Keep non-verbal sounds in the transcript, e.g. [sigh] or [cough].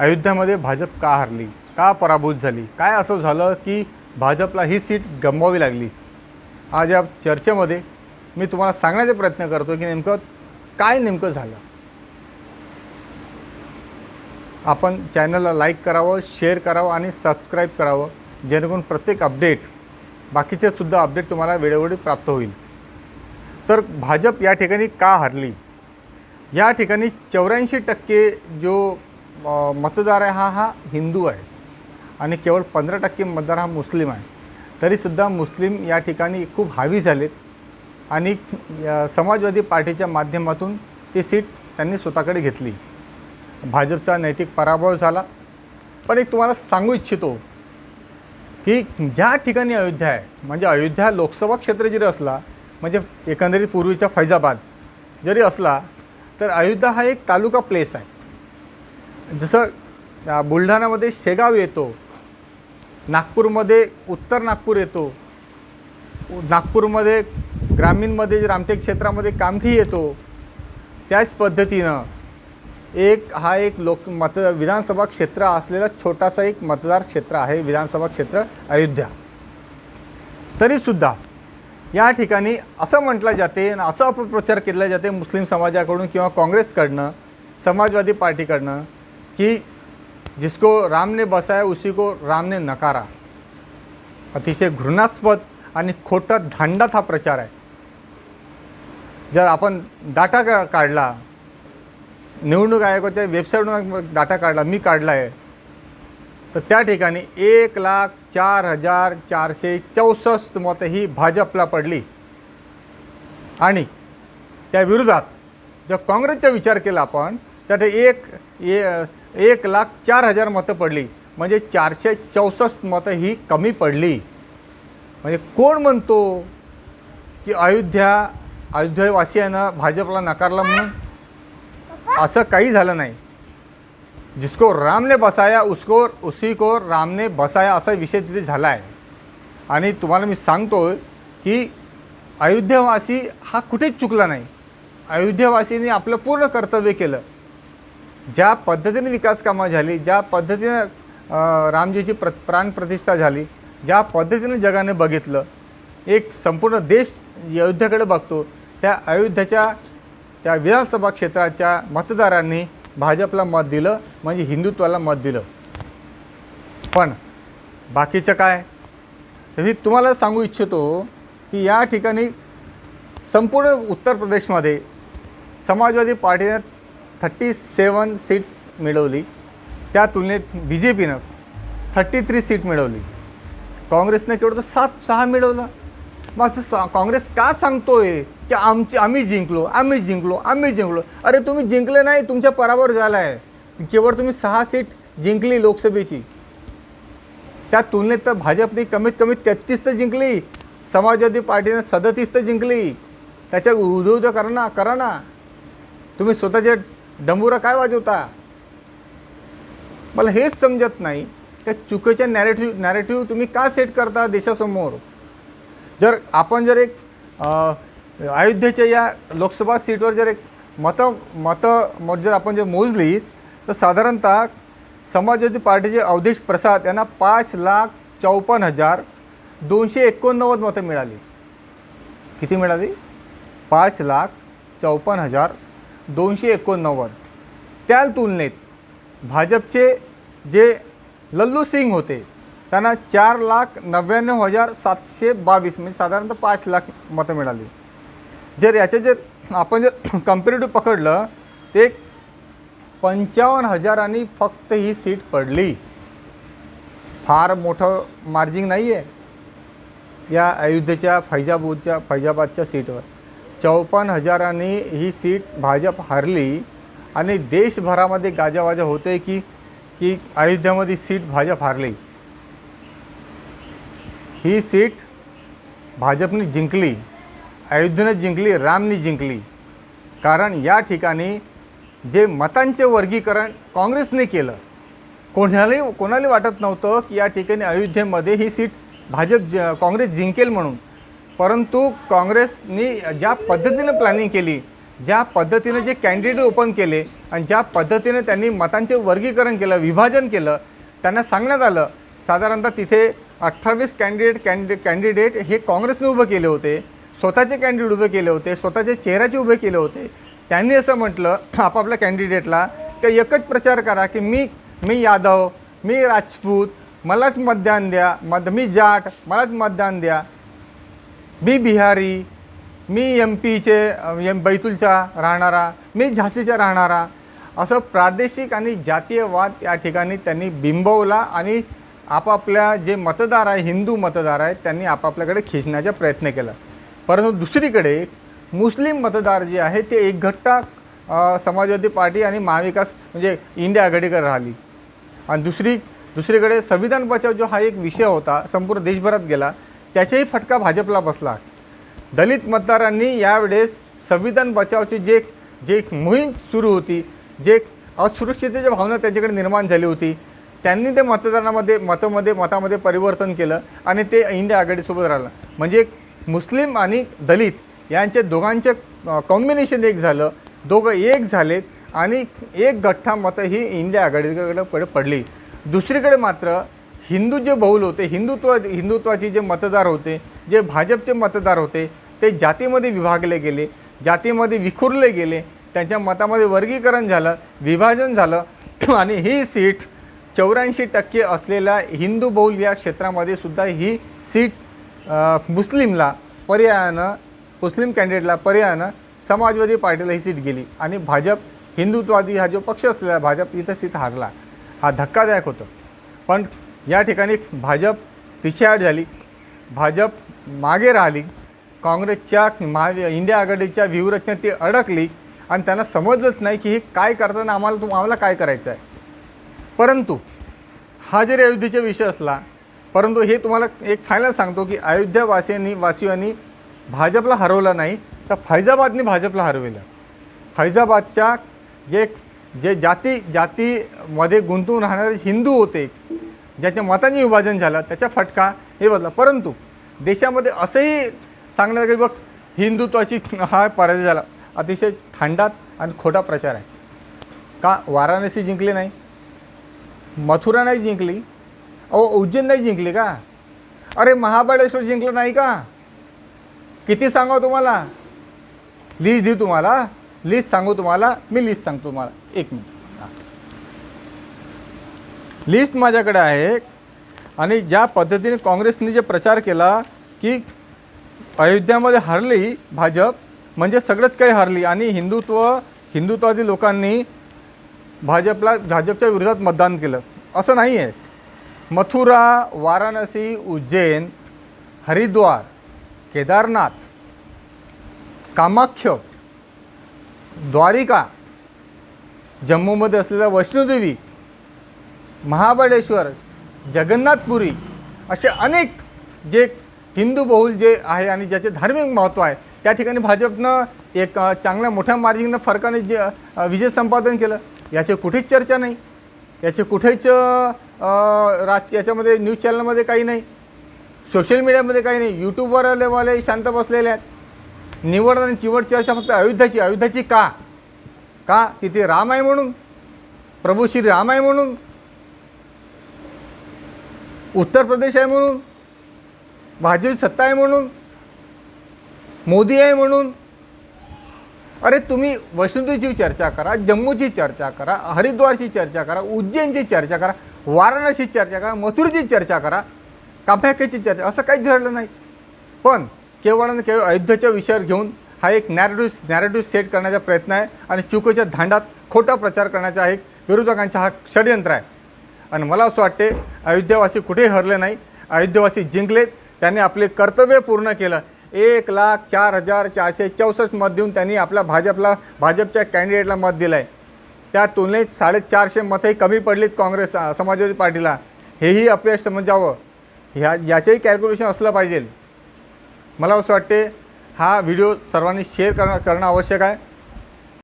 अयोध्यामध्ये भाजप का हरली? का पराभूत झाली? काय असं झालं की भाजपला ही सीट गमवावी लागली? आज या चर्चेमध्ये मी तुम्हाला सांगण्याचा प्रयत्न करतो की नेमकं काय नेमकं झालं? आपण चॅनलला लाईक करावं शेअर करावं आणि सबस्क्राईब करावं जेणेकरून प्रत्येक अपडेट बाकीचे सुद्धा अपडेट तुम्हाला वेळोवेळी प्राप्त होईल. तर भाजप या ठिकाणी का हरली? या ठिकाणी चौऱ्याऐंशी टक्के जो मतदार आहे हा हा हिंदू आहे. आणि केवळ पंधरा टक्के मतदार हा मुस्लिम आहे. तरीसुद्धा मुस्लिम या ठिकाणी खूप हावी झालेत. आणि समाजवादी पार्टीच्या माध्यमातून ती सीट त्यांनी स्वतःकडे घेतली. भाजपचा नैतिक पराभव झाला. पण एक तुम्हाला सांगू इच्छितो की ज्या ठिकाणी अयोध्या आहे म्हणजे अयोध्या लोकसभा क्षेत्र जरी असला म्हणजे एकंदरीत पूर्वीचा फैजाबाद जरी असला तर अयोध्या हा एक तालुका प्लेस आहे. जसं बुलढाण्यामध्ये शेगाव येतो नागपूरमध्ये उत्तर नागपूर येतो नागपूरमध्ये ग्रामीणमध्ये रामटेक क्षेत्रामध्ये कामठी येतो त्याच पद्धतीनं एक हा एक लोक मत विधानसभा क्षेत्र असलेला छोटासा एक मतदार क्षेत्र आहे विधानसभा क्षेत्र अयोध्या. तरीसुद्धा या ठिकाणी असं म्हटलं जाते आणि असं अपप्रचार केला जाते मुस्लिम समाजाकडून किंवा काँग्रेसकडनं समाजवादी पार्टीकडनं की जिसको राम ने बसाया उसी को राम ने नकारा। अतिशय घृणास्पद आणि खोटा धांडात हा प्रचार आहे. जर आपण डाटा का काढला निवडणूक आयोगाच्या वेबसाईटवरून डाटा काढला मी काढला आहे तर त्या ठिकाणी एक लाख चार हजार चारशे चौसष्ट मतं ही भाजपला पडली. आणि त्या विरोधात जर काँग्रेसचा विचार केला आपण तर ते एक ए- एक लाख चार हजार मतं पडली. म्हणजे चारशे चौसष्ट मतं ही कमी पडली. म्हणजे कोण म्हणतो की अयोध्या अयोध्यावासियांना भाजपला नकारला म्हणून? असं काही झालं नाही. जिसको रामने बसाया उसको उसी को रामने बसाया असा विषय तिथे झाला आहे आणि तुम्हाला मी सांगतो की अयोध्यावासी हा कुठेच चुकला नाही. अयोध्यावासींनी आपलं पूर्ण कर्तव्य केलं. ज्या पद्धतीने विकास कामं झाली ज्या पद्धतीनं रामजीची प्र प्राणप्रतिष्ठा झाली ज्या पद्धतीने जगाने बघितलं एक संपूर्ण देश अयोध्याकडे बघतो त्या अयोध्याच्या त्या विधानसभा क्षेत्राच्या मतदारांनी भाजपला मत दिलं म्हणजे हिंदुत्वाला मत दिलं. पण बाकीचं काय? तर मी तुम्हाला सांगू इच्छितो की या ठिकाणी संपूर्ण उत्तर प्रदेशमध्ये समाजवादी पार्टीने थर्टी सेवन सीट्स मिळवली. त्या तुलनेत B J पीनं thirty three seat मिळवली. काँग्रेसनं केवळ तर सात सहा मिळवलं. मग असं सा- काँग्रेस का सांगतोय की आमची आम्ही जिंकलो आम्ही जिंकलो आम्ही जिंकलो. अरे तुम्ही जिंकले नाही तुमच्या पराभव झाला आहे केवळ तुम्ही सहा सीट जिंकली लोकसभेची. त्या तुलनेत तर भाजपने कमीत कमी तेहतीस तर जिंकली. समाजवादी पार्टीनं सदतीस तर जिंकली. त्याच्या उद्योग करा ना करा ना. तुम्ही स्वतःच्या डंबुरा काय वाजवता? मला हेच समजत नाही. त्या चुकीच्या नॅरेटिव्ह नॅरेटिव्ह तुम्ही का सेट करता देशासमोर? जर आपण जर एक अयोध्येच्या या लोकसभा सीटवर जर एक मतं मतं मत जर आपण जर मोजली तर साधारणतः समाजवादी पार्टीचे अवधेश प्रसाद यांना पाच लाख चौपन्न हजार दोनशे एकोणनव्वद मतं मिळाली. किती मिळाली? पाच लाख चौपन्न हजार दोनशे एकोणनव्वद. त्या तुलनेत भाजपचे जे लल्लू सिंग होते त्यांना चार लाख नव्याण्णव हजार सातशे बावीस म्हणजे साधारणतः पाच लाख मतं मिळाली. जर याचे जर आपण जर [clears throat] कम्पेरेटिव्ह पकडलं ते पंचावन्न हजारांनी फक्त ही सीट पडली. फार मोठं मार्जिंग नाही आहे या अयोध्येच्या फैजाबूदच्या फैजाबादच्या सीटवर चौपन्न हजारांनी ही सीट भाजप हारली आणि देशभरामध्ये गाजावाजा होते की की अयोध्यामध्ये सीट भाजप हारली. ही सीट भाजपने जिंकली अयोध्येने जिंकली रामनी जिंकली. कारण या ठिकाणी जे मतांचे वर्गीकरण काँग्रेसने केलं कोणालाही कोणाला वाटत नव्हतं की या ठिकाणी अयोध्येमध्ये ही सीट भाजप ज काँग्रेस जिंकेल म्हणून. परंतु काँग्रेसनी ज्या पद्धतीनं प्लॅनिंग केली ज्या पद्धतीने जे कॅन्डिडेट ओपन केले आणि ज्या पद्धतीनं त्यांनी मतांचे वर्गीकरण केलं विभाजन केलं त्यांना सांगण्यात आलं साधारणतः तिथे अठ्ठावीस कॅन्डिडेट कॅन्डि कॅन्डिडेट हे काँग्रेसने उभं केले होते स्वतःचे कॅन्डिडेट उभे केले होते स्वतःचे चेहऱ्याचे उभे केले होते. त्यांनी असं म्हटलं आपापल्या कॅन्डिडेटला की एकच प्रचार करा की मी मी यादव मी राजपूत मलाच मतदान द्या मद मी जाट मलाच मतदान द्या. मी बिहारी मी एम पीचे एम बैतूलचा राहणारा मी झाशीचा राहणारा असं प्रादेशिक आणि जातीयवाद या ठिकाणी त्यांनी बिंबवला आणि आपापल्या जे मतदार आहे हिंदू मतदार आहेत त्यांनी आपापल्याकडे खेचण्याचा प्रयत्न केला. परंतु दुसरीकडे मुस्लिम मतदार जे आहे ते एकघट्टा समाजवादी पार्टी आणि महाविकास म्हणजे इंडिया आघाडीकडे राहिली. आणि दुसरी दुसरीकडे संविधान बचाव जो हा एक विषय होता संपूर्ण देशभरात गेला त्याचाही फटका भाजपला बसला. दलित मतदारांनी यावेळेस संविधान बचावची जे जे एक मोहीम सुरू होती जे एक असुरक्षिततेची भावना त्यांच्याकडे निर्माण झाली होती त्यांनी ते मतदानामध्ये मतामध्ये मतामध्ये परिवर्तन केलं आणि ते इंडिया आघाडीसोबत राहिलं. म्हणजे मुस्लिम आणि दलित यांचे दोघांचे कॉम्बिनेशन एक झालं. दोघं एक झालेत आणि एक गठ्ठा मतं ही इंडिया आघाडीकडे पडली. दुसरीकडे मात्र हिंदू जे बहुल होते हिंदुत्व हिंदुत्वाचे जे मतदार होते जे भाजपचे मतदार होते ते जातीमध्ये विभागले गेले जातीमध्ये विखुरले गेले त्यांच्या मतामध्ये वर्गीकरण झालं विभाजन झालं [clears throat] आणि ही सीट चौऱ्याऐंशी टक्के असलेल्या हिंदू बहुल या क्षेत्रामध्ये सुद्धा ही सीट मुस्लिमला पर्यायानं मुस्लिम कॅन्डिडेटला पर्यायानं समाजवादी पार्टीला ही सीट गेली आणि भाजप हिंदुत्वादी हा जो पक्ष असलेला भाजप इथं सीट हारला. हा धक्कादायक होतं. पण या ठिकाणी भाजप पिछेहाट झाली. भाजप मागे राहिली. काँग्रेसच्या महा इंडिया आघाडीच्या व्यूहरचनेत ती अडकली. आणि त्यांना समजलंच नाही की हे काय करताना आम्हाला तुम आम्हाला काय करायचं आहे परंतु हा जरी अयोध्येचा विषय असला परंतु हे तुम्हाला एक फायनल सांगतो की अयोध्यावासियांनी वासियांनी भाजपला हरवलं नाही तर फैजाबादने भाजपला हरवलं. फैजाबादच्या जे जे जाती जातीमध्ये गुंतून राहणारे हिंदू होते ज्याच्या मताने विभाजन झालं त्याचा फटका हे बदला परंतु देशामध्ये असंही सांगण्यात की बघ हिंदुत्वाची हा पराजय झाला. अतिशय थांडात आणि खोटा प्रचार आहे. का वाराणसी जिंकली नाही? मथुरा नाही जिंकली? अहो उज्जैन नाही जिंकली का? अरे महाबळेश्वर जिंकलं नाही का? किती सांगावं तुम्हाला? लिस्ट देऊ तुम्हाला. लिस्ट सांगू तुम्हाला. मी लिस्ट सांगतो तुम्हाला. एक मिनिट. लिस्ट माझ्याकडे आहे. आणि ज्या पद्धतीने काँग्रेसने जे प्रचार केला की अयोध्यामध्ये हरली भाजप म्हणजे सगळंच काही हरली. आणि हिंदुत्व हिंदुत्वादी लोकांनी भाजपला भाजपच्या विरोधात मतदान केलं. असं नाही आहे. मथुरा वाराणसी उज्जैन हरिद्वार केदारनाथ कामाख्य द्वारिका जम्मूमध्ये असलेल्या वैष्णोदेवी महाबळेश्वर जगन्नाथपुरी असे अनेक जे हिंदू बहुल जे आहे आणि ज्याचे धार्मिक महत्त्व आहे त्या ठिकाणी भाजपनं एक चांगल्या मोठ्या मार्जिननं फरकाने जे विजय संपादन केलं. याची कुठेच चर्चा नाही. याचे कुठेच राज याच्यामध्ये न्यूज चॅनलमध्ये काही नाही. सोशल मीडियामध्ये काही नाही. यूट्यूबवर आलेवाले शांत बसलेले आहेत. निवड आणि चिवड चर्चा फक्त अयोध्याची. अयोध्याची का? का? तिथे राम आहे म्हणून. प्रभू श्री राम आहे म्हणून. उत्तर प्रदेश आहे म्हणून भाजप सत्ता आहे म्हणून मोदी आहे म्हणून. अरे तुम्ही वैष्णोदेवीची चर्चा करा जम्मूची चर्चा करा हरिद्वारची चर्चा करा उज्जैनची चर्चा करा वाराणसी चर्चा करा मथुरची चर्चा करा कामाख्याची चर्चा असं काहीच झालं नाही. पण केवळ आणि केवळ अयोध्येच्या विषयावर घेऊन हा एक नॅरेटिव्ह नॅरेटिव्ह सेट करण्याचा प्रयत्न आहे आणि चुकीच्या धांडात खोटा प्रचार करण्याचा एक विरोधकांचा हा षडयंत्र आहे. आणि मला असं वाटते अयोध्यावासी कुठेही हरले नाही. अयोध्यावासी जिंकलेत. त्यांनी आपले कर्तव्य पूर्ण केलं. एक लाख चार हजार चारशे चौसष्ट मत देऊन त्यांनी आपल्या भाजपला भाजपच्या कॅन्डिडेटला मत दिलं आहे त्या तुलनेत साडेचारशे मतही कमी पडलीत काँग्रेस समाजवादी पार्टीला. हेही अपयश समजावं. ह्या याचंही कॅल्क्युलेशन असलं पाहिजे. मला असं वाटते हा व्हिडिओ सर्वांनी शेअर करणं करणं आवश्यक आहे.